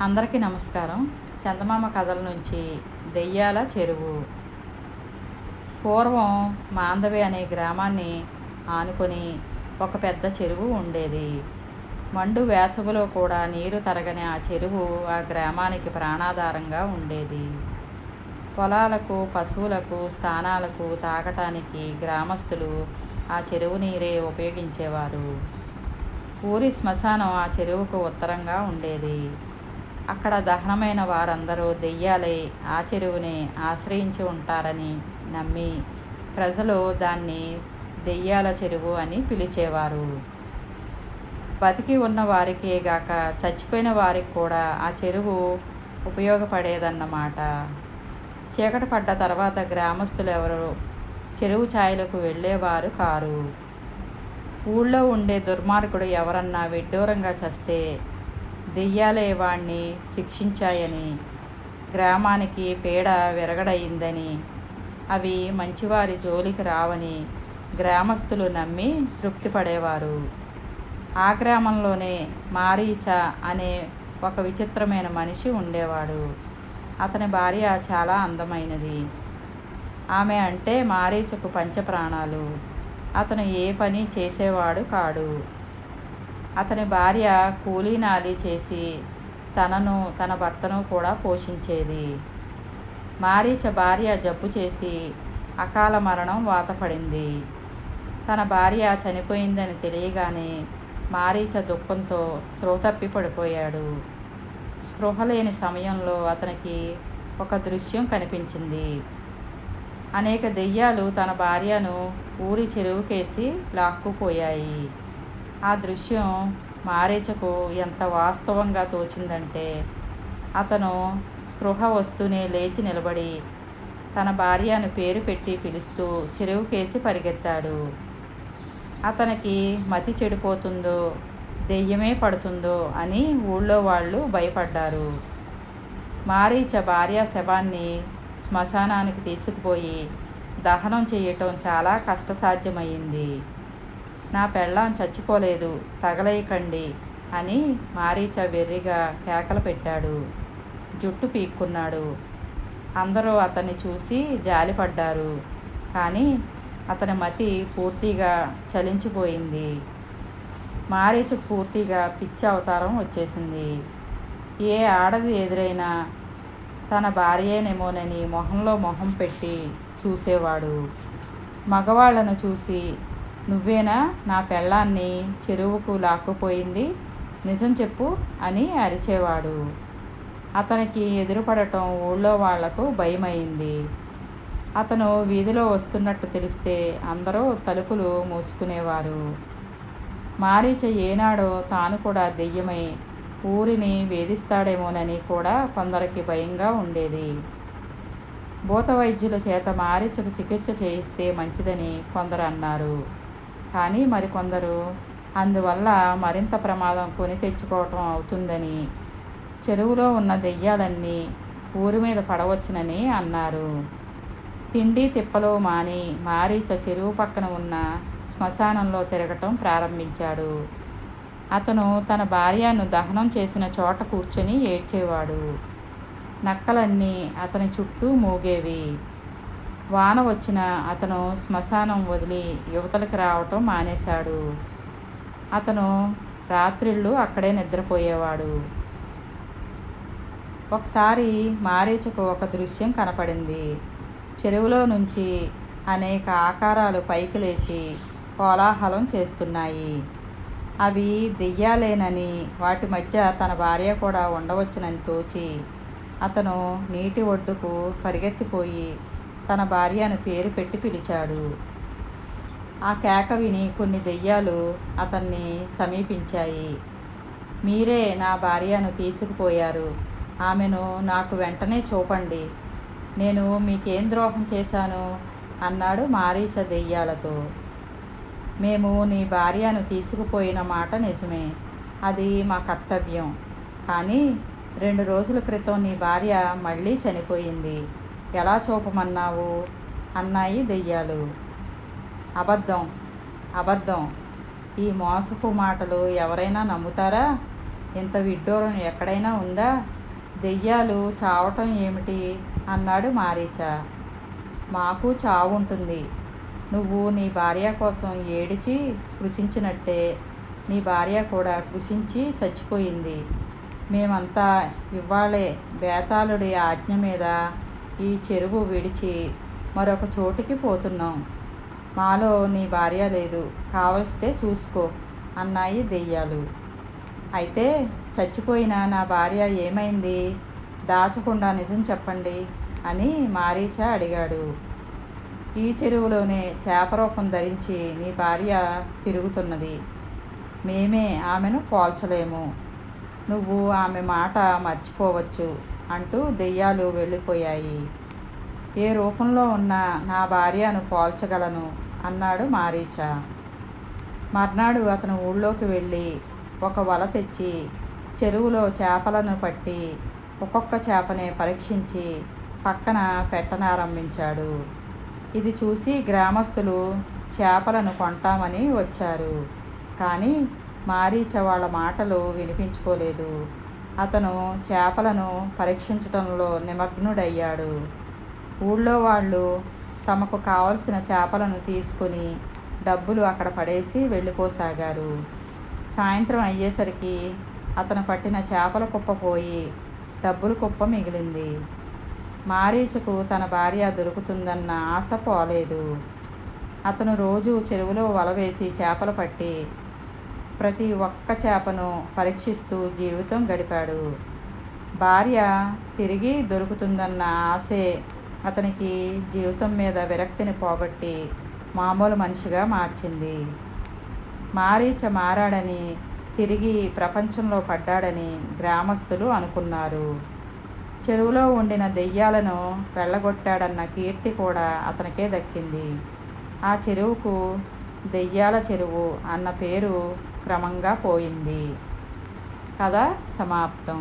అందరికీ నమస్కారం. చందమామ కథల నుంచి దెయ్యాల చెరువు. పూర్వం మాందవి అనే గ్రామాన్ని ఆనుకొని ఒక పెద్ద చెరువు ఉండేది. మండు వేసవిలో కూడా నీరు తరగని ఆ చెరువు ఆ గ్రామానికి ప్రాణాధారంగా ఉండేది. పొలాలకు పశువులకు స్థానాలకు తాగటానికి గ్రామస్తులు ఆ చెరువు నీరే ఉపయోగించేవారు. ఊరి శ్మశానం ఆ చెరువుకు ఉత్తరంగా ఉండేది. అక్కడ దహనమైన వారందరూ దెయ్యాలై ఆ చెరువుని ఆశ్రయించి ఉంటారని నమ్మి ప్రజలు దాన్ని దెయ్యాల చెరువు అని పిలిచేవారు. బతికి ఉన్న వారికే గాక చచ్చిపోయిన వారికి కూడా ఆ చెరువు ఉపయోగపడేదన్నమాట. చీకటి పడ్డ తర్వాత గ్రామస్తులు ఎవరు చెరువు ఛాయలకు వెళ్ళేవారు కారు. ఊళ్ళో ఉండే దుర్మార్గుడు ఎవరన్నా విడ్డూరంగా చస్తే దెయ్యాలే వాణ్ణి శిక్షించాయని గ్రామానికి పీడ విరగడయిందని అవి మంచివారి జోలికి రావని గ్రామస్తులు నమ్మి తృప్తిపడేవారు. ఆ గ్రామంలోనే మారీచ అనే ఒక విచిత్రమైన మనిషి ఉండేవాడు. అతని భార్య చాలా అందమైనది. ఆమె అంటే మారీచకు పంచప్రాణాలు. అతను ఏ పని చేసేవాడు కాడు. అతని భార్య కూలీనాలి చేసి తనను తన భర్తను కూడా పోషించేది. మారీచ భార్య జబ్బు చేసి అకాల మరణం వాతపడింది. తన భార్య చనిపోయిందని తెలియగానే మారీచ దుఃఖంతో శ్రోతప్పి పడిపోయాడు. స్పృహ లేని సమయంలో అతనికి ఒక దృశ్యం కనిపించింది. అనేక దెయ్యాలు తన భార్యను ఊరి చెరువుకేసి లాక్కుపోయాయి. ఆ దృశ్యం మారీచకు ఎంత వాస్తవంగా తోచిందంటే అతను స్పృహ వస్తూనే లేచి నిలబడి తన భార్యను పేరు పెట్టి పిలుస్తూ చెరువుకేసి పరిగెత్తాడు. అతనికి మతి చెడిపోతుందో దెయ్యమే పడుతుందో అని ఊళ్ళో వాళ్ళు భయపడ్డారు. మారీచ భార్య శవాన్ని శ్మశానానికి తీసుకుపోయి దహనం చేయటం చాలా కష్టసాధ్యమైంది. నా పెళ్ళాం చచ్చిపోలేదు తగలేయకండి అని మారీచ వెర్రిగా కేకలు పెట్టాడు. జుట్టు పీక్కున్నాడు. అందరూ అతన్ని చూసి జాలిపడ్డారు. కానీ అతని మతి పూర్తిగా చలించిపోయింది. మారీచకు పూర్తిగా పిచ్చి అవతారం వచ్చేసింది. ఏ ఆడది ఎదురైనా తన భార్యేనేమోనని మొహంలో మొహం పెట్టి చూసేవాడు. మగవాళ్ళను చూసి నువ్వేనా నా పెళ్ళాన్ని చెరువుకు లాక్కుపోయింది? నిజం చెప్పు అని అరిచేవాడు. అతనికి ఎదురుపడటం ఊళ్ళో వాళ్ళకు భయమైంది. అతను వీధిలో వస్తున్నట్టు తెలిస్తే అందరూ తలుపులు మూసుకునేవారు. మారీచ ఏనాడో తాను కూడా దెయ్యమై ఊరిని వేధిస్తాడేమోనని కూడా కొందరికి భయంగా ఉండేది. భూత వైద్యుల చేత మారీచకు చికిత్స చేయిస్తే మంచిదని కొందరు అన్నారు. కానీ మరికొందరు అందువల్ల మరింత ప్రమాదం కొని తెచ్చుకోవటం అవుతుందని చెరువులో ఉన్న దెయ్యాలన్నీ ఊరి మీద పడవచ్చునని అన్నారు. తిండి తిప్పలు మాని మారీచ చెరువు పక్కన ఉన్న శ్మశానంలో తిరగటం ప్రారంభించాడు. అతను తన భార్యను దహనం చేసిన చోట కూర్చొని ఏడ్చేవాడు. నక్కలన్నీ అతని చుట్టూ మూగేవి. వాన వచ్చిన అతను శ్మశానం వదిలి యువతలకు రావటం మానేశాడు. అతను రాత్రిళ్ళు అక్కడే నిద్రపోయేవాడు. ఒకసారి మారీచకు ఒక దృశ్యం కనపడింది. చెరువులో నుంచి అనేక ఆకారాలు పైకి లేచి కోలాహలం చేస్తున్నాయి. అవి దెయ్యాలేనని వాటి మధ్య తన భార్య కూడా ఉండవచ్చునని తోచి అతను నీటి ఒడ్డుకు పరిగెత్తిపోయి తన భార్యను పేరు పెట్టి పిలిచాడు. ఆ కేక విని కొన్ని దెయ్యాలు అతన్ని సమీపించాయి. మీరే నా భార్యను తీసుకుపోయారు. ఆమెను నాకు వెంటనే చూపండి. నేను మీకేం ద్రోహం చేశాను? అన్నాడు మారీచ దెయ్యాలతో. మేము నీ భార్యను తీసుకుపోయిన మాట నిజమే. అది మా కర్తవ్యం. కానీ రెండు రోజుల క్రితం నీ భార్య మళ్ళీ చనిపోయింది. ఎలా చూపమన్నావు? అన్నాయి దెయ్యాలు. అబద్ధం అబద్ధం. ఈ మోసపు మాటలు ఎవరైనా నమ్ముతారా? ఇంత విడ్డూరం ఎక్కడైనా ఉందా? దెయ్యాలు చావటం ఏమిటి? అన్నాడు మారీచ. మాకు చావు ఉంటుంది నువ్వు నీ భార్య కోసం ఏడిచి కృషించినట్టే. నీ భార్య కూడా కృషించి చచ్చిపోయింది. మేమంతా ఇవ్వాలే బేతాళుడి ఆజ్ఞ మీద ఈ చెరువు విడిచి మరొక చోటికి పోతున్నాం. మాలో నీ భార్య లేదు. కావలిస్తే చూసుకో అన్నాయి దెయ్యాలు. అయితే చచ్చిపోయిన నా భార్య ఏమైంది? దాచకుండా నిజం చెప్పండి అని మారీచ అడిగాడు. ఈ చెరువులోనే చేపరూపం ధరించి నీ భార్య తిరుగుతున్నది. మేమే ఆమెను పోల్చలేము. నువ్వు ఆమె మాట మర్చిపోవచ్చు. అంటూ దెయ్యాలు వెళ్ళిపోయాయి. ఏ రూపంలో ఉన్న నా భార్యను పోల్చగలను అన్నాడు మారీచ. మర్నాడు అతను ఊళ్ళోకి వెళ్ళి ఒక వల తెచ్చి చెరువులో చేపలను పట్టి ఒక్కొక్క చేపని పరీక్షించి పక్కన పెట్టనారంభించాడు. ఇది చూసి గ్రామస్తులు చేపలను కొంటామని వచ్చారు. కానీ మారీచ వాళ్ళ మాటలు వినిపించుకోలేదు. అతను చేపలను పరీక్షించటంలో నిమగ్నుడయ్యాడు. ఊళ్ళో వాళ్ళు తమకు కావలసిన చేపలను తీసుకుని డబ్బులు అక్కడ పడేసి వెళ్ళిపోసాగారు. సాయంత్రం అయ్యేసరికి అతను పట్టిన చేపల కుప్ప పోయి డబ్బుల కుప్ప మిగిలింది. మారీచకు తన భార్య దొరుకుతుందన్న ఆశ పోలేదు. అతను రోజు చెరువులో వల వేసి చేపలు పట్టి ప్రతి ఒక్క చేపను పరీక్షిస్తూ జీవితం గడిపాడు. భార్య తిరిగి దొరుకుతుందన్న ఆశే అతనికి జీవితం మీద విరక్తిని పోగొట్టి మామూలు మనిషిగా మార్చింది. మారీచ మారాడని తిరిగి ప్రపంచంలో పడ్డాడని గ్రామస్తులు అనుకున్నారు. చెరువులో ఉండిన దెయ్యాలను వెళ్ళగొట్టాడన్న కీర్తి కూడా అతనికే దక్కింది. ఆ చెరువుకు దెయ్యాల చెరువు అన్న పేరు క్రమంగా పోయింది. కథ సమాప్తం.